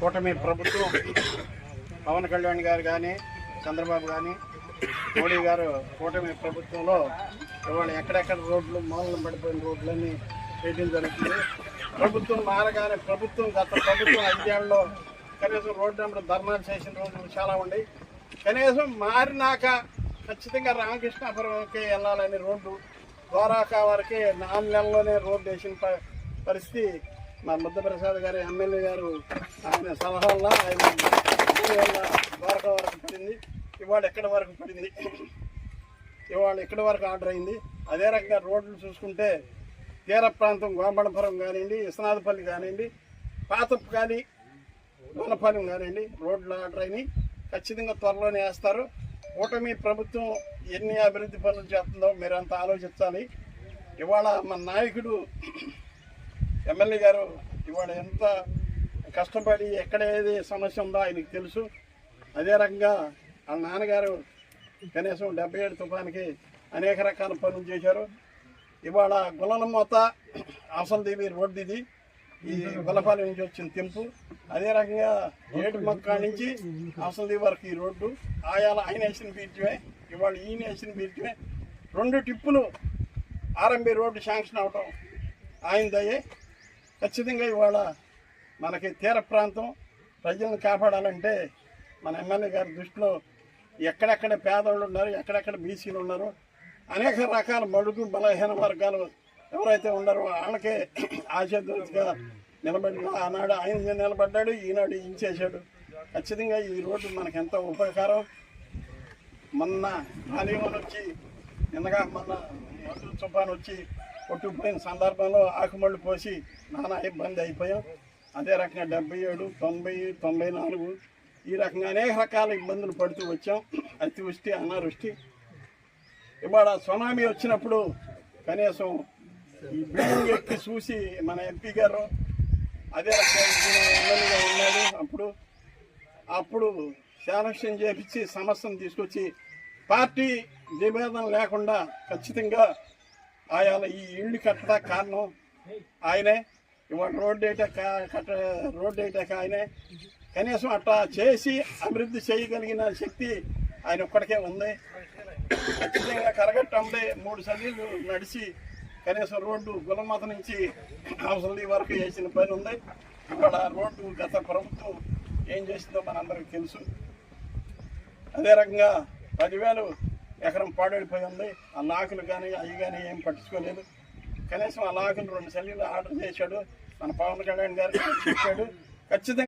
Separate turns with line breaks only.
కూటమి ప్రభుత్వం పవన్ కళ్యాణ్ గారు కానీ చంద్రబాబు కానీ మోడీ గారు కూటమి ప్రభుత్వంలో ఇవాళ ఎక్కడెక్కడ రోడ్లు మూలం పడిపోయిన రోడ్లన్నీ వేయడం జరుగుతుంది. ప్రభుత్వం మారగానే ప్రభుత్వం గత ప్రభుత్వం ఐదేళ్ళలో కనీసం రోడ్డు నెంబర్ ధర్నాలు చేసిన రోజులు చాలా ఉన్నాయి. కనీసం మారినాక ఖచ్చితంగా రామకృష్ణాపురంకి వెళ్ళాలని రోడ్డు ద్వారాకా వరకే నాలుగు నెలల్లోనే రోడ్డు వేసిన పరిస్థితి మా ముద్దప్రసాద్ గారి ఎమ్మెల్యే గారు ఆయన సలహా వల్ల ఆయన ద్వారక వరకు పడింది. ఇవాళ ఎక్కడి వరకు పడింది? ఇవాళ ఎక్కడి వరకు ఆర్డర్ అయింది? అదే రకంగా రోడ్లు చూసుకుంటే తీర ప్రాంతం గోంబళపురం కానివ్వండి విశ్వనాథపల్లి కానివ్వండి పాతపు కానీ దొనపాలెం కానివ్వండి రోడ్లు ఆర్డర్ అయినాయి. ఖచ్చితంగా త్వరలోనే వేస్తారు. కూటమి ప్రభుత్వం ఎన్ని అభివృద్ధి పనులు చేస్తుందో మీరంతా ఆలోచించాలి. ఇవాళ మన నాయకుడు ఎమ్మెల్యే గారు ఇవాళ ఎంత కష్టపడి ఎక్కడ ఏది సమస్య ఉందో ఆయనకు తెలుసు. అదే రకంగా వాళ్ళ నాన్నగారు కనీసం డెబ్బై ఏడు తుఫానికి అనేక రకాల పనులు చేశారు. ఇవాళ గుల్లల మూత అసలు రోడ్డు ఇది ఈ గుల్లపాలెం నుంచి వచ్చిన తెంపు. అదే రకంగా ఏడు మొక్క నుంచి అసలు వరకు ఈ రోడ్డు. ఆయాల ఆయన వేసిన బీచ్వే ఇవాళ ఈయన వేసిన బీచ్వే రెండు టిప్పులు ఆర్ఎంబి రోడ్డు శాంక్షన్ అవటం ఆయనదయ్యే ఖచ్చితంగా ఇవాళ మనకి తీర ప్రాంతం ప్రజలను కాపాడాలంటే మన ఎమ్మెల్యే గారి దృష్టిలో ఎక్కడెక్కడ పేదవాళ్ళు ఉన్నారు ఎక్కడెక్కడ బీసీలు ఉన్నారు అనేక రకాల మడుగు బలహీన వర్గాలు ఎవరైతే ఉన్నారో వాళ్ళకే ఆశాదృతిగా నిలబడి ఆనాడు ఆయన నిలబడ్డాడు ఈనాడు ఈయన చేశాడు. ఖచ్చితంగా ఈ రోడ్డు మనకు ఎంతో ఉపకారం. మొన్న గాలివన్ వచ్చి నిన్నగా మొన్న మందు తుఫాన్ వచ్చి కొట్టుకుపోయిన సందర్భంలో ఆకుమళ్ళు పోసి నానా ఇబ్బంది అయిపోయాం. అదే రకంగా డెబ్బై ఏడు తొంభై తొంభై నాలుగు ఈ రకంగా అనేక రకాల ఇబ్బందులు పడుతూ వచ్చాం. అతివృష్టి అనావృష్టి. ఇవాళ సునామీ వచ్చినప్పుడు కనీసం ఈ బిల్డింగ్ ఎక్కి చూసి మన ఎంపీ గారు అదే రకంగా ఎమ్మెల్యేగా ఉన్నాడు. అప్పుడు అప్పుడు శాలక్షన్ చేపించి సమస్యను తీసుకొచ్చి పార్టీ నివేదన లేకుండా ఖచ్చితంగా ఆయాల ఈ ఇల్లు కట్టడా కారణం ఆయనే. ఇవాళ రోడ్డు వేయటాక కట్ట రోడ్డు వేయటాక ఆయనే. కనీసం అట్లా చేసి అభివృద్ధి చేయగలిగిన శక్తి ఆయన ఒక్కడికే ఉంది. ఖచ్చితంగా కరగట్టంలో మూడు సర్వీలు నడిచి కనీసం రోడ్డు గులమత నుంచి అవసరం వరకు వేసిన పని ఉంది. ఇవాళ రోడ్డు గత ప్రభుత్వం ఏం చేసిందో మనందరికీ తెలుసు. అదే రకంగా పదివేలు ఎకరం పాడైపోయి ఉంది ఆ లాకులు కానీ అవి కానీ ఏం పట్టించుకోలేదు. కనీసం ఆ లాకులు రెండు సెల్లీలు ఆర్డర్ చేశాడు. మన పవన్ కళ్యాణ్ గారికి చెప్పాడు. ఖచ్చితంగా